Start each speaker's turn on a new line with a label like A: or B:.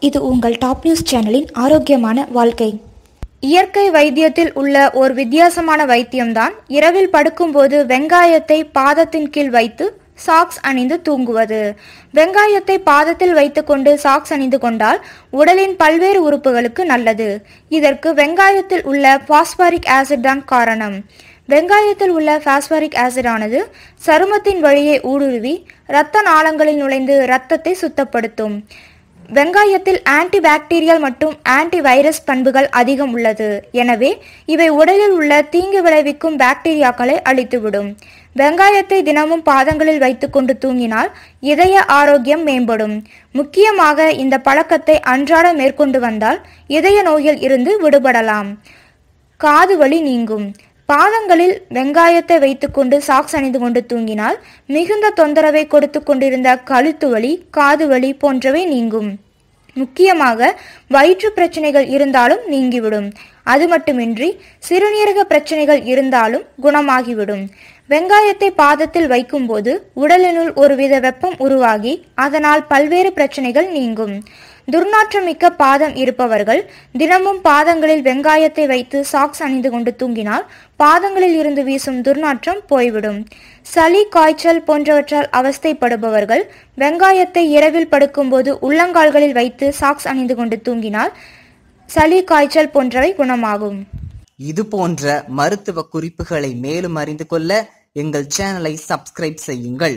A: இது உங்கள் top news சேனலின் ஆரோக்கியமான வாழ்க்கை.
B: இயற்கை வைத்தியத்தில் உள்ள ஒரு வித்தியாசமான வைத்தியம்தான் இரவில் படுக்கும்போது வெங்காயத்தை பாதத்தின் கீழ் வைத்து சாக்ஸ் அணிந்து தூங்குவது. வெங்காயத்தை பாதத்தில் வைத்துக்கொண்டு சாக்ஸ் அணிந்து கொண்டால் உடலின் பல்வேறு உறுப்புகளுக்கு நல்லது. இதற்கு வெங்காயத்தில் உள்ள பாஸ்பாரிக் ஆசிட் தான் காரணம். வெங்காயத்தில் உள்ள பாஸ்பாரிக் ஆசிட் ஆனது சருமத்தின் வழியை ஊடுருவி இரத்த நாளங்களில் நுழைந்து இரத்தத்தை சுத்தப்படுத்தும். வெங்காயத்தில் ஆன்டி பாக்டீரியல் மற்றும் ஆன்டி வைரஸ் பண்புகள் அதிகம் உள்ளது. எனவே இவை உடலில் உள்ள தீங்கு விளைவிக்கும் பாக்டீரியாக்களை அழித்துவிடும். வெங்காயத்தை தினமும் பாதங்களில் வைத்துக்கொண்டு தூங்கினால் இதய ஆரோக்கியம் மேம்படும். முக்கியமாக இந்த பழக்கத்தை அன்றாடம் மேற்கொண்டு வந்தால் இதய நோயில் இருந்து விடுபடலாம். காது வலி நீங்கும். பாதங்களில் வெங்காயத்தை வைத்துக்கொண்டு சாக்ஸ் அணிந்து கொண்டு தூங்கினால் மிகுந்த தொந்தரவை கொடுத்து கொண்டிருந்த கழுத்து வலி காது வலி போன்றவை நீங்கும். முக்கியமாக வயிற்று பிரச்சனைகள் இருந்தாலும் நீங்கிவிடும். அது மட்டுமின்றி சிறுநீரக பிரச்சனைகள் இருந்தாலும் குணமாகிவிடும். வெங்காயத்தை பாதத்தில் வைக்கும்போது உடலினுள் ஒருவித வெப்பம் உருவாகி அதனால் பல்வேறு பிரச்சனைகள் நீங்கும். துர்நாற்றமிக்க பாதம் இருப்பவர்கள் தினமும் பாதங்களில் வெங்காயத்தை வைத்து சாக்ஸ் அணிந்து கொண்டு தூங்கினால் பாதங்களில் இருந்து வீசும் துர்நாற்றம் போய்விடும். சளி காய்ச்சல் போன்றவற்றால் அவஸ்தைப்படுபவர்கள் வெங்காயத்தை இரவில் படுக்கும்போது உள்ளங்கால்களில் வைத்து சாக்ஸ் அணிந்து கொண்டு தூங்கினால் சளி காய்ச்சல் போன்றவை குணமாகும்.
C: இது போன்ற மருத்துவ குறிப்புகளை மேலும் அறிந்து கொள்ள எங்கள் சேனலை சப்ஸ்கிரைப் செய்யுங்கள்.